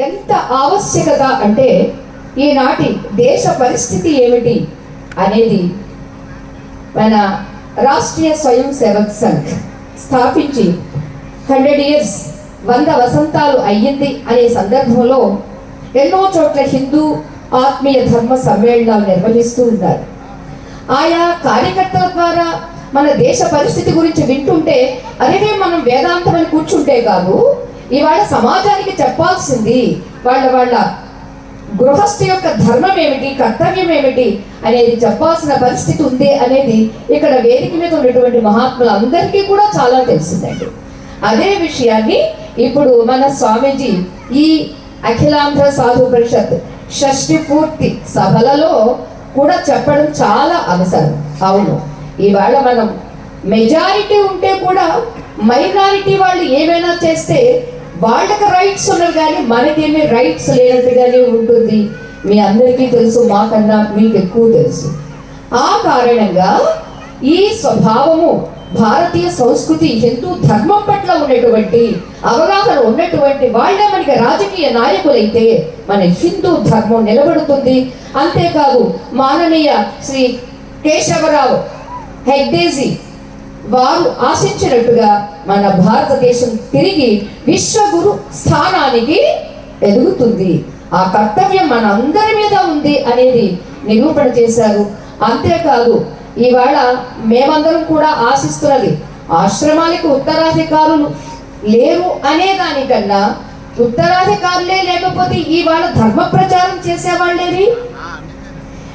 ఎంత ఆవశ్యకత అంటే ఈనాటి దేశ పరిస్థితి ఏమిటి అనేది మన రాష్ట్రీయ స్వయం సేవక్ సంఘ్ స్థాపించి హండ్రెడ్ ఇయర్స్ వంద వసంతాలు అయ్యింది అనే సందర్భంలో ఎన్నో చోట్ల హిందూ ఆత్మీయ ధర్మ సమ్మేళనాలు నిర్వహిస్తూ ఉన్నారు. ఆయా కార్యకర్తల ద్వారా మన దేశ పరిస్థితి గురించి వింటుంటే అదే మనం వేదాంతమని కూర్చుంటే కాదు ఇవాళ సమాజానికి చెప్పాల్సింది వాళ్ళ వాళ్ళ గృహస్థ యొక్క ధర్మం ఏమిటి కర్తవ్యం ఏమిటి అనేది చెప్పాల్సిన పరిస్థితి ఉంది అనేది ఇక్కడ వేదిక మీద ఉన్నటువంటి మహాత్ములందరికీ కూడా చాలా తెలిసిందండి. అదే విషయాన్ని ఇప్పుడు మన స్వామీజీ ఈ అఖిలాంధ్ర సాధు పరిషత్ షష్ఠి పూర్తి సభలలో కూడా చెప్పడం చాలా అవసరం. అవును. ఇవాళ మనం మెజారిటీ ఉంటే కూడా మైనారిటీ వాళ్ళు ఏమైనా చేస్తే వాళ్ళకి రైట్స్ ఉన్నవి కానీ మనకేమీ రైట్స్ లేనట్టుగానే ఉంటుంది. మీ అందరికీ తెలుసు మాకన్నా మీకు ఎక్కువ తెలుసు. ఆ కారణంగా ఈ స్వభావము భారతీయ సంస్కృతి హిందూ ధర్మం పట్ల ఉన్నటువంటి అవగాహన ఉన్నటువంటి వాళ్ళే మనకి రాజకీయ నాయకులైతే మన హిందూ ధర్మం నిలబడుతుంది. అంతేకాదు మాననీయ శ్రీ కేశవరావు హెగ్డేజీ వారు ఆశించినట్టుగా మన భారతదేశం తిరిగి విశ్వగురు స్థానానికి ఎదుగుతుంది. ఆ కర్తవ్యం మన అందరి మీద ఉంది అనేది నిరూపణ చేశారు. అంతేకాదు ఇవాళ మేమందరం కూడా ఆశిస్తున్నది ఆశ్రమాలకు ఉత్తరాధికారులు లేరు అనే దానికన్నా ఉత్తరాధికారులే లేకపోతే ఇవాళ ధర్మ ప్రచారం చేసేవాళ్ళేది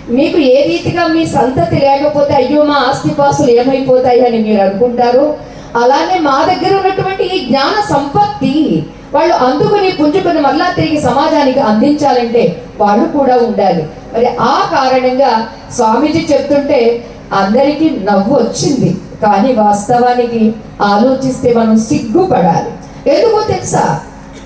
మీకు ఏ రీతిగా మీ సంతతి లేకపోతే అయ్యో మా ఆస్తిపాస్తులు ఏమైపోతాయి అని మీరు అనుకుంటారు? అలానే మా దగ్గర ఉన్నటువంటి ఈ జ్ఞాన సంపత్తి వాళ్ళు అందుకుని పుంజుకుని మళ్ళా తిరిగి సమాజానికి అందించాలంటే వాళ్ళు కూడా ఉండాలి. మరి ఆ కారణంగా స్వామీజీ చెప్తుంటే అందరికీ నవ్వు వచ్చింది. కానీ వాస్తవానికి ఆలోచిస్తే మనం సిగ్గుపడాలి. ఎందుకో తెలుసా?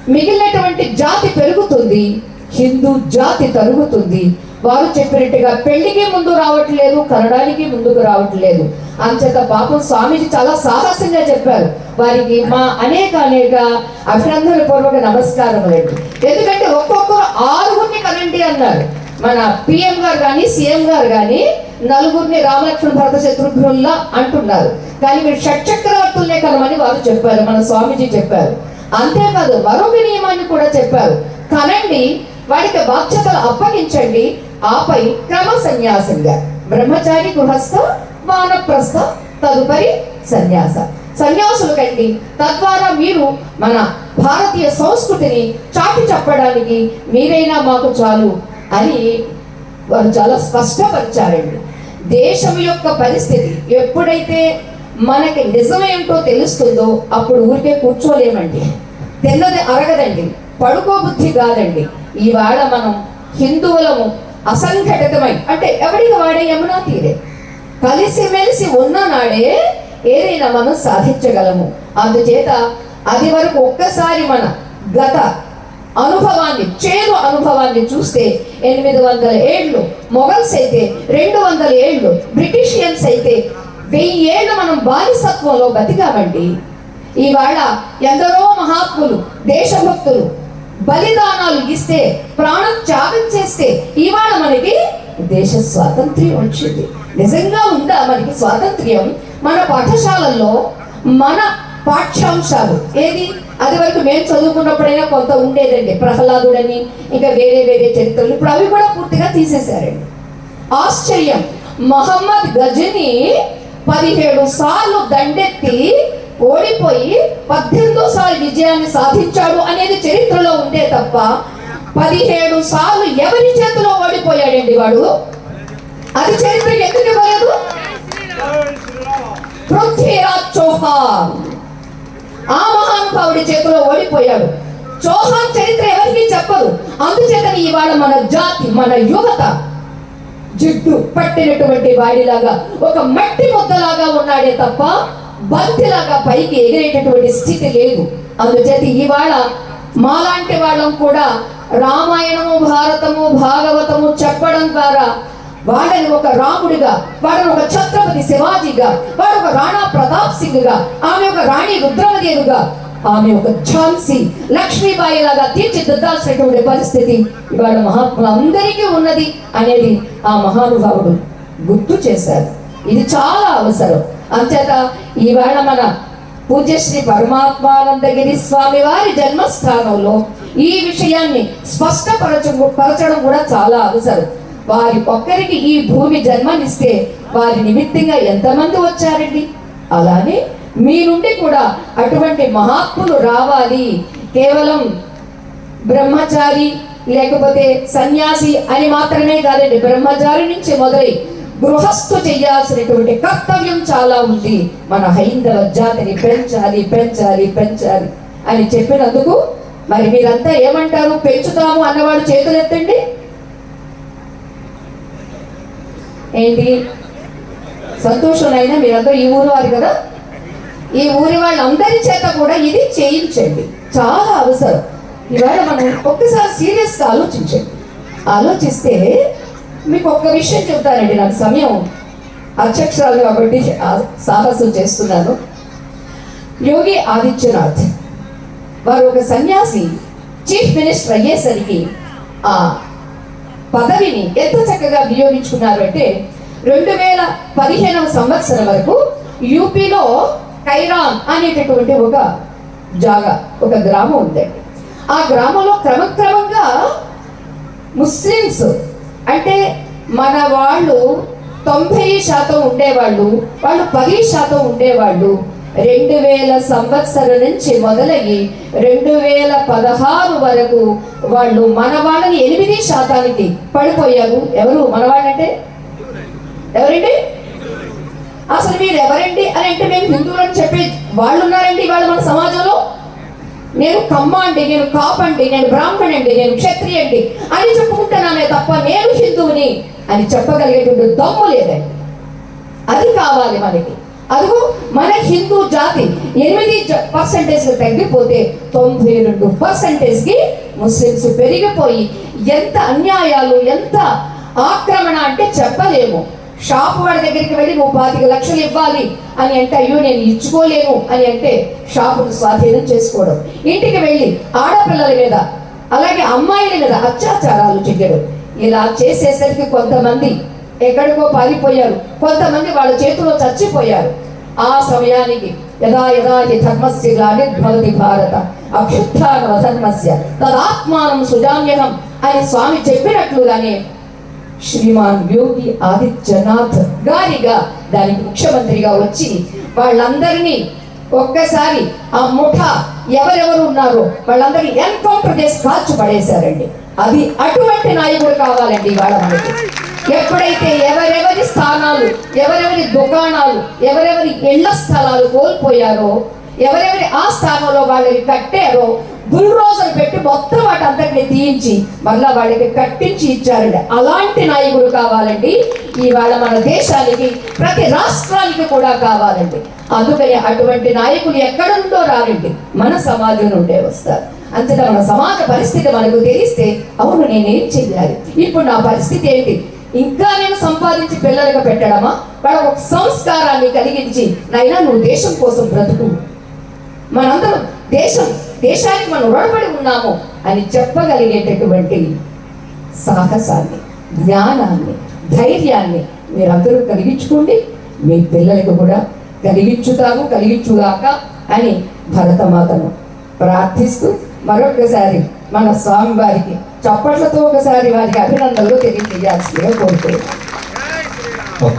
మిగిలినటువంటి జాతి పెరుగుతుంది హిందూ జాతి తరుగుతుంది వారు చెప్పినట్టుగా పెళ్ళికి ముందు రావట్లేదు కనడానికి ముందుకు రావట్లేదు. అంచేత పాపం స్వామీజీ చాలా సాహసంగా చెప్పారు. వారికి మా అనేక అనేక అభినందన పూర్వక నమస్కారములండి ఎందుకంటే ఒక్కొక్కరు ఆరుగురిని కనండి అన్నారు. మన పిఎం గారు కానీ సీఎం గారు కానీ నలుగురిని రామలక్ష్మణ భరత శత్రుఘ్నుల్లా అంటున్నారు. కానీ మీరు షట్చక్రవర్తులనే కనమని వారు చెప్పారు మన స్వామీజీ చెప్పారు. అంతేకాదు మరొక నియమాన్ని కూడా చెప్పారు. కనండి వాడికి బాధ్యతలు అప్పగించండి ఆపై క్రమ సన్యాసంగా బ్రహ్మచారి గృహస్థ వానప్రస్థ తదుపరి సన్యాస. సన్యాసులు కండి. తద్వారా మీరు మన భారతీయ సంస్కృతిని చాటి చెప్పడానికి మీరైనా మాకు చాలు అని వారు చాలా స్పష్టపరిచారండి. దేశం యొక్క పరిస్థితి ఎప్పుడైతే మనకి నిజమేంటో తెలుస్తుందో అప్పుడు ఊరికే కూర్చోలేమండి. తిన్నది అరగదండి. పడుకో బుద్ధి కాదండి. ఇవాళ మనం హిందువులము అసంఘటితమై. అంటే ఎవరికి వాడే యమునా తీరే? కలిసిమెలిసి ఉన్న నాడే ఏదైనా మనం సాధించగలము. అందుచేత అది వరకు ఒక్కసారి మన గత అనుభవాన్ని చేదు అనుభవాన్ని చూస్తే ఎనిమిది వందల ఏళ్ళు మొఘల్స్ అయితే రెండు వందల ఏళ్ళు బ్రిటిషియన్స్ అయితే వెయ్యి ఏళ్ళు మనం బానిసత్వంలో బతికామండి. ఇవాళ ఎందరో మహాత్ములు దేశభక్తులు బలిదానాలు ఇస్తే ప్రాణం త్యాగం చేస్తే ఇవాళ మనకి దేశ స్వాతంత్ర్యం వచ్చింది. నిజంగా ఉందా మనకి స్వాతంత్ర్యం? మన పాఠశాలల్లో మన పాఠ్యాంశాలు ఏది? అది వరకు మేము చదువుకున్నప్పుడైనా కొంత ఉండేదండి. ప్రహ్లాదుడని ఇంకా వేరే వేరే చరిత్రలు. ఇప్పుడు అవి కూడా పూర్తిగా తీసేశారండి. ఆశ్చర్యం. మహమ్మద్ గజని పదిహేడు సార్లు దండెత్తి ఓడిపోయి పద్దెనిమిదో సార్లు విజయాన్ని సాధించాడు అనేది చరిత్రలో ఉంటే తప్ప పదిహేడు సార్లు ఎవరి చేతిలో ఓడిపోయాడండి వాడు? అది చరిత్ర ఎందుకు ఇవ్వలేదు? పృథ్వీరాజ్ చౌహాన్. ఆ మహానుభావుడి చేతిలో ఓడిపోయాడు. చౌహాన్ చరిత్ర ఎవరికి చెప్పదు. అందుచేతని ఇవాళ మన జాతి మన యువత జిడ్డు పట్టినటువంటి వాడిలాగా ఒక మట్టి ముద్దలాగా ఉన్నాడే తప్ప బంతిలాగా పైకి ఎగిరేటటువంటి స్థితి లేదు. అందుచేత ఇవాళ మాలాంటి వాళ్ళం కూడా రామాయణము భారతము భాగవతము చెప్పడం ద్వారా వాళ్ళని ఒక రాముడిగా వాళ్ళని ఒక ఛత్రపతి శివాజీగా వాడు ఒక రాణా ప్రతాప్ సింగ్గా ఆమె ఒక రాణి రుద్రమదేవిగా ఆమె ఒక ఝాన్సీ లక్ష్మీబాయి లాగా తీర్చిదిద్దాల్సినటువంటి పరిస్థితి ఇవాళ మహాత్ములందరికీ ఉన్నది అనేది ఆ మహానుభావుడు గుర్తు చేశారు. ఇది చాలా అవసరం. అంచేత ఈవేళ మన పూజ్యశ్రీ పరమాత్మానందగిరి స్వామి వారి జన్మస్థానంలో ఈ విషయాన్ని స్పష్టపరచ పరచడం కూడా చాలా అవసరం. వారి ఒక్కరికి ఈ భూమి జన్మనిస్తే వారి నిమిత్తంగా ఎంతమంది వచ్చారండి? అలానే మీ నుండి కూడా అటువంటి మహాత్ములు రావాలి. కేవలం బ్రహ్మచారి లేకపోతే సన్యాసి అని మాత్రమే కాదండి బ్రహ్మచారి నుంచి మొదలై గృహస్థు చేయాల్సినటువంటి కర్తవ్యం చాలా ఉంది. మన హైందవ జాతిని పెంచాలి పెంచాలి పెంచాలి అని చెప్పినందుకు మరి మీరంతా ఏమంటారు? పెంచుతాము అన్నవాడు చేతులు ఎత్తండి ఏంటి? సంతోషం అయినా ఈ ఊరు వారు కదా? ఈ ఊరి వాళ్ళందరి చేత కూడా ఇది చేయించండి. చాలా అవసరం. ఇవాళ మనం ఒక్కసారి సీరియస్గా ఆలోచించండి. ఆలోచిస్తే మీకు ఒక్క విషయం చెప్తానండి నాకు సమయం అధ్యక్షురాలు కాబట్టి సాహసం చేస్తున్నాను. యోగి ఆదిత్యనాథ్ వారు ఒక సన్యాసి చీఫ్ మినిస్టర్ అయ్యేసరికి ఆ పదవిని ఎంత చక్కగా వినియోగించుకున్నారంటే రెండు వేల పదిహేనవ సంవత్సరం వరకు యూపీలో కైరాన్ అనేటటువంటి ఒక జాగా ఒక గ్రామం ఉందండి. ఆ గ్రామంలో క్రమక్రమంగా ముస్లిమ్స్ అంటే మన వాళ్ళు తొంభై శాతం ఉండేవాళ్ళు వాళ్ళు పది శాతం ఉండేవాళ్ళు. రెండు వేల సంవత్సరం నుంచి మొదలయ్యి రెండు వేల పదహారు వరకు వాళ్ళు మన వాళ్ళని ఎనిమిది శాతానికి పడిపోయారు. ఎవరు? మనవాళ్ళంటే ఎవరండి? అసలు మీరు ఎవరండి అని అంటే మేము హిందువులని చెప్పి వాళ్ళు ఉన్నారండి వాళ్ళు మన సమాజంలో. నేను కమ్మ అండి నేను కాపండి నేను బ్రాహ్మణండి నేను క్షత్రియ అండి అని చెప్పుకుంటున్నానే తప్ప నేను హిందువుని అని చెప్పగలిగేటువంటి దమ్ము లేదండి. అది కావాలి మనకి. అదిగో మన హిందూ జాతి ఎనిమిది పర్సెంటేజ్ తగ్గిపోతే తొంభై రెండు పర్సెంటేజ్కి ముస్లిమ్స్ పెరిగిపోయి ఎంత అన్యాయాలు ఎంత ఆక్రమణ అంటే చెప్పలేము. షాప్ వాడి దగ్గరికి వెళ్ళి నువ్వు పాతిక లక్షలు ఇవ్వాలి అని అంటే అయ్యో నేను ఇచ్చుకోలేను అని అంటే షాపును స్వాధీనం చేసుకోవడం. ఇంటికి వెళ్ళి ఆడపిల్లల మీద అలాగే అమ్మాయిల మీద అత్యాచారాలు చెయ్యడం. ఇలా చేసేసరికి కొంతమంది ఎక్కడికో పారిపోయారు. కొంతమంది వాళ్ళ చేతిలో చచ్చిపోయారు. ఆ సమయానికి యదా యదా హి ధర్మస్య గ్లానిర్భవతి భారత అభ్యుత్థానవ ధర్మస్య తదాత్మానం సుజామ్యహం అని స్వామి చెప్పినట్లుగానే శ్రీమాన్ యోగి ఆదిత్యనాథ్ గారిగా దానికి ముఖ్యమంత్రిగా వచ్చి వాళ్ళందరినీ ఒక్కసారి ఆ ముఠ ఎవరెవరు ఉన్నారో వాళ్ళందరినీ ఎన్కౌంటర్ చేసి కాల్చి పడేశారండి. అది అటువంటి నాయకుడు కావాలండి వాళ్ళ మనకి. ఎప్పుడైతే ఎవరెవరి స్థానాలు ఎవరెవరి దుకాణాలు ఎవరెవరి ఇళ్ళ స్థలాలు కోల్పోయారో ఎవరెవరి ఆ స్థానంలో వాళ్ళని కట్టారో బుల్రోజర్ పెట్టి మొత్తం వాటి అంతటిని తీయించి మళ్ళా వాళ్ళకి కట్టించి ఇచ్చారండి. అలాంటి నాయకుడు కావాలండి. ఇవాళ మన దేశానికి ప్రతి రాష్ట్రానికి కూడా కావాలండి. అందుకని అటువంటి నాయకులు ఎక్కడ నుండో రారండి. మన సమాజం నుండే వస్తారు. అంతటా మన సమాజ పరిస్థితి మనకు తెలిస్తే అవును నేనేం చెయ్యాలి? ఇప్పుడు నా పరిస్థితి ఏంటి? ఇంకా నేను సంపాదించి పిల్లలకు పెట్టడమా? వాళ్ళ ఒక సంస్కారాన్ని కలిగించి నైనా నువ్వు దేశం కోసం బ్రతుకు. మనందరం దేశం దేశానికి మనం రుణపడి ఉన్నాము అని చెప్పగలిగేటటువంటి సాహసాన్ని జ్ఞానాన్ని ధైర్యాన్ని మీరందరూ కలిగించుకోండి. మీ పిల్లలకు కూడా కలిగించుతాము కలిగించుగాక అని భరతమాతను ప్రార్థిస్తూ మరొకసారి మన స్వామి వారికి చప్పట్లతో ఒకసారి వారికి అభినందనలు తెలియజేయాల్సిందిగా కోరుకుంటున్నాను.